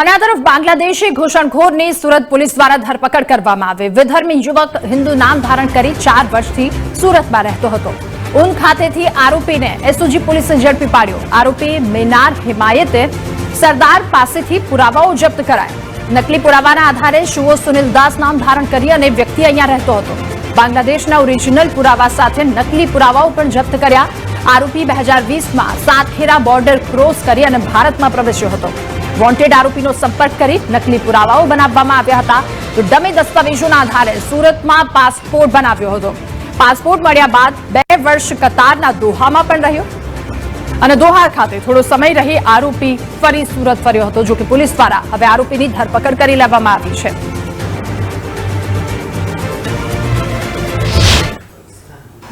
અને આ તરફ બાંગ્લાદેશી ઘૂસણખોરની સુરત પોલીસ દ્વારા ધરપકડ કરવામાં આવી. વિધર્મી યુવક હિન્દુ નામ ધારણ કરી ચાર વર્ષથી સુરતમાં રહેતો હતો. ઉન ખાતેથી આરોપીને એસઓજી પોલીસે ઝડપી પાડ્યો. આરોપી મિનાર હિમાયતે સરદાર પાસેથી પુરાવાઓ જપ્ત કરાયા. નકલી પુરાવાના આધારે શુઓ સુનિલ દાસ નામ ધારણ કરી અને વ્યક્તિ અહીંયા રહેતો હતો. બાંગ્લાદેશના ઓરિજિનલ પુરાવા સાથે નકલી પુરાવાઓ પણ જપ્ત કર્યા. આરોપી બે હજાર વીસમાં સાતખેરા બોર્ડર ક્રોસ કરી અને ભારતમાં પ્રવેશ્યો હતો. વોન્ટેડ આરોપીનો સંપર્ક કરી નકલી પુરાવાઓ બનાવવામાં આવ્યા હતા. તો ડમી દસ્તાવેજોના આધારે સુરતમાં પાસપોર્ટ બનાવ્યો હતો. પાસપોર્ટ મળ્યા બાદ બે વર્ષ કતારના દોહામાં પણ રહ્યો. અને દોહા ખાતે થોડો સમય રહી આરોપી ફરી સુરત ફર્યો હતો જો કે પોલીસ દ્વારા હવે આરોપીની ધરપકડ કરી લેવામાં આવી છે.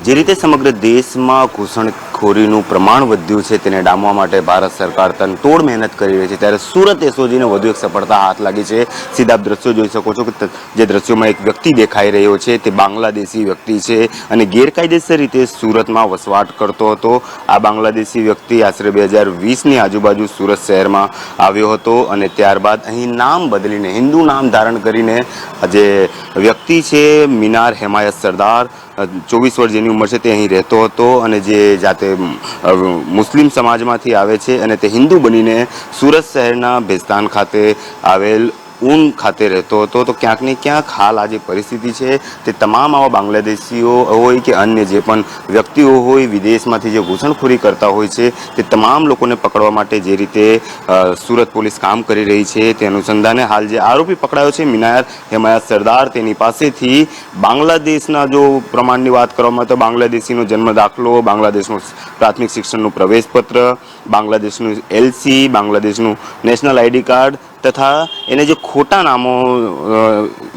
જે રીતે સમગ્ર દેશમાં ઘૂસણખોરીનું પ્રમાણ વધ્યું છે, તેને ડામવા માટે ભારત સરકાર તનતોડ મહેનત કરી રહી છે. ત્યારે સુરત એસઓજીને વધુ એક સફળતા હાથ લાગી છે. સીધા દ્રશ્યો જોઈ શકો છો કે જે દ્રશ્યોમાં એક વ્યક્તિ દેખાઈ રહ્યો છે, તે બાંગ્લાદેશી વ્યક્તિ છે અને ગેરકાયદેસર રીતે સુરતમાં વસવાટ કરતો હતો. આ બાંગ્લાદેશી વ્યક્તિ આશરે બે હજાર વીસની આજુબાજુ સુરત શહેરમાં આવ્યો હતો અને ત્યારબાદ અહીં નામ બદલીને, હિન્દુ નામ ધારણ કરીને જે વ્યક્તિ છે, મિનાર હેમાયત સરદાર ચોવીસ વર્ષ જેની ઉંમર છે તે અહીં રહેતો હતો અને જે જાતે મુસ્લિમ સમાજમાંથી આવે છે અને તે હિન્દુ બનીને સુરત શહેરના ભેસ્તાન ખાતે આવેલ ઊન ખાતે રહેતો હતો. તો ક્યાંક ને ક્યાંક હાલ આ જે પરિસ્થિતિ છે તે તમામ આવા બાંગ્લાદેશીઓ હોય કે અન્ય જે પણ વ્યક્તિઓ હોય, વિદેશમાંથી જે ઘૂસણખોરી કરતા હોય છે, તે તમામ લોકોને પકડવા માટે જે રીતે સુરત પોલીસ કામ કરી રહી છે તે અનુસંધાને હાલ જે આરોપી પકડાયો છે મિનાયર હેમાયત સરદાર, તેની પાસેથી બાંગ્લાદેશના જો પ્રમાણની વાત કરવામાં તો બાંગ્લાદેશીનો જન્મ દાખલો, બાંગ્લાદેશનું પ્રાથમિક શિક્ષણનું પ્રવેશપત્ર, બાંગ્લાદેશનું એલસી, બાંગ્લાદેશનું નેશનલ આઈડી કાર્ડ તથા એને જે ખોટા નામો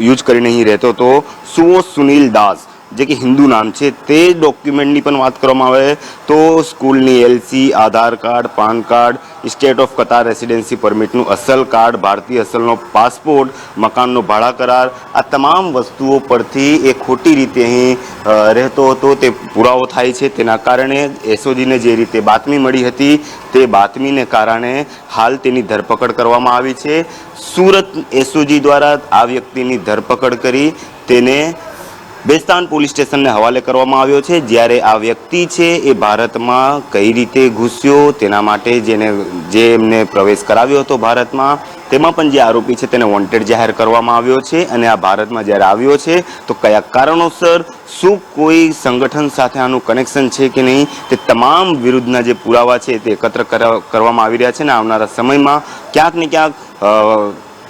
યુઝ કરીને અહીં રહેતો હતો સુઓ સુનિલ દાસ, જે કે હિન્દુ નામ છે, તે ડોક્યુમેન્ટની પણ વાત કરવામાં આવે તો સ્કૂલની LC Aadhaar card, PAN card state of Qatar residency પરમિટનું અસલ કાર્ડ, ભારતીય અસલનો પાસપોર્ટ, મકાનનો ભાડા કરાર, આ તમામ વસ્તુઓ પરથી એ ખોટી રીતે અહીં રહેતો હતો, તે પુરાવો થાય છે. તેના કારણે એસઓજીને જે રીતે બાતમી મળી હતી, તે બાતમીને કારણે હાલ તેની ધરપકડ કરવામાં આવી છે. સુરત એસઓજી દ્વારા આ વ્યક્તિની ધરપકડ કરી, તેને બેસ્તાન પોલીસ સ્ટેશનને હવાલે કરવામાં આવ્યો છે. જ્યારે આ વ્યક્તિ છે એ ભારતમાં કઈ રીતે ઘૂસ્યો, તેના માટે જેને, જે એમને પ્રવેશ કરાવ્યો હતો ભારતમાં, તેમાં પણ જે આરોપી છે તેને વોન્ટેડ જાહેર કરવામાં આવ્યો છે અને આ ભારતમાં જ્યારે આવ્યો છે, તો કયા કારણોસર, શું કોઈ સંગઠન સાથે આનું કનેક્શન છે કે નહીં, તે તમામ વિરુદ્ધના જે પુરાવા છે તે એકત્ર કરા- કરવામાં આવી રહ્યા છે અને આવનારા સમયમાં ક્યાંક ને ક્યાંક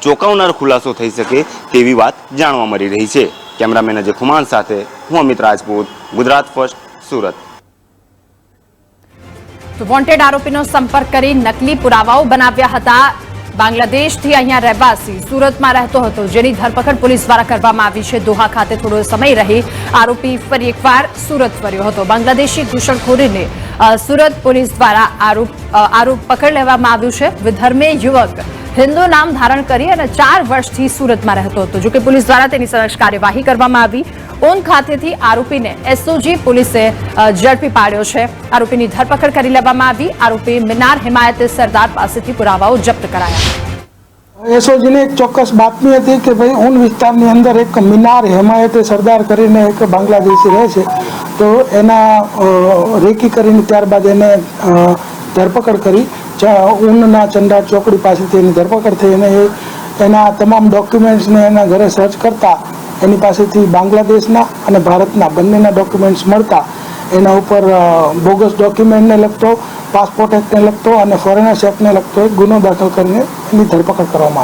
ચોંકાવનાર ખુલાસો થઈ શકે તેવી વાત જાણવા મળી રહી છે. કેમેરામેન અજય ખુમાન સાથે હું અમિત રાજપૂત, ગુજરાત ફર્સ્ટ, સુરત. વોન્ટેડ આરોપીનો સંપર્ક કરી નકલી પુરાવાઓ બનાવ્યા હતા. બાંગ્લાદેશથી અહીંયા રહેવાસી સુરતમાં રહેતો હતો, જેની ધરપકડ પોલીસ દ્વારા કરવામાં આવી છે. દોહા ખાતે થોડો સમય રહી આરોપી ફરી એકવાર સુરત ફર્યો હતો. બાંગ્લાદેશી ઘૂસણખોરીને સુરત પોલીસ દ્વારા આરોપ આરોપ પકડ લેવામાં આવ્યું છે. વિધર્મે યુવક હિન્દુ નામ ધારણ કરી અને ચાર વર્ષથી સુરતમાં રહેતો હતો. જોકે પોલીસ દ્વારા તેની સમક્ષ કાર્યવાહી કરવામાં આવી. ઓન ખાતેથી આરોપીને એસઓજી પોલીસે ઝડપી પાડ્યો છે. આરોપીની ધરપકડ કરી લેવામાં આવી. આરોપી મિનાર હિમાયતે સરદાર પાસેથી પુરાવાઓ જપ્ત કરાયા. એસઓજીને એક ચોક્કસ બાતમી હતી કે ભાઈ ઊન વિસ્તારની અંદર એક મિનાર હિમાયતે સરદાર કરીને એક બાંગ્લાદેશી રહે છે. તો એના રેકી કરીને ત્યારબાદ એને ધરપકડ કરી. ઊનના ચંદા ચોકડી પાસેથી એની ધરપકડ થઈ અને એ એના તમામ ડોક્યુમેન્ટ્સને એના ઘરે સર્ચ કરતા એની પાસેથી બાંગ્લાદેશના અને ભારતના બંનેના ડોક્યુમેન્ટ્સ મળતા. એના ઉપર બોગસ ડોક્યુમેન્ટને લગતો પાસપોર્ટ એક્ટને લગતો અને ફોરેનર્સ એક્ટને લગતો એક ગુનો દાખલ કરીને એની ધરપકડ કરવામાં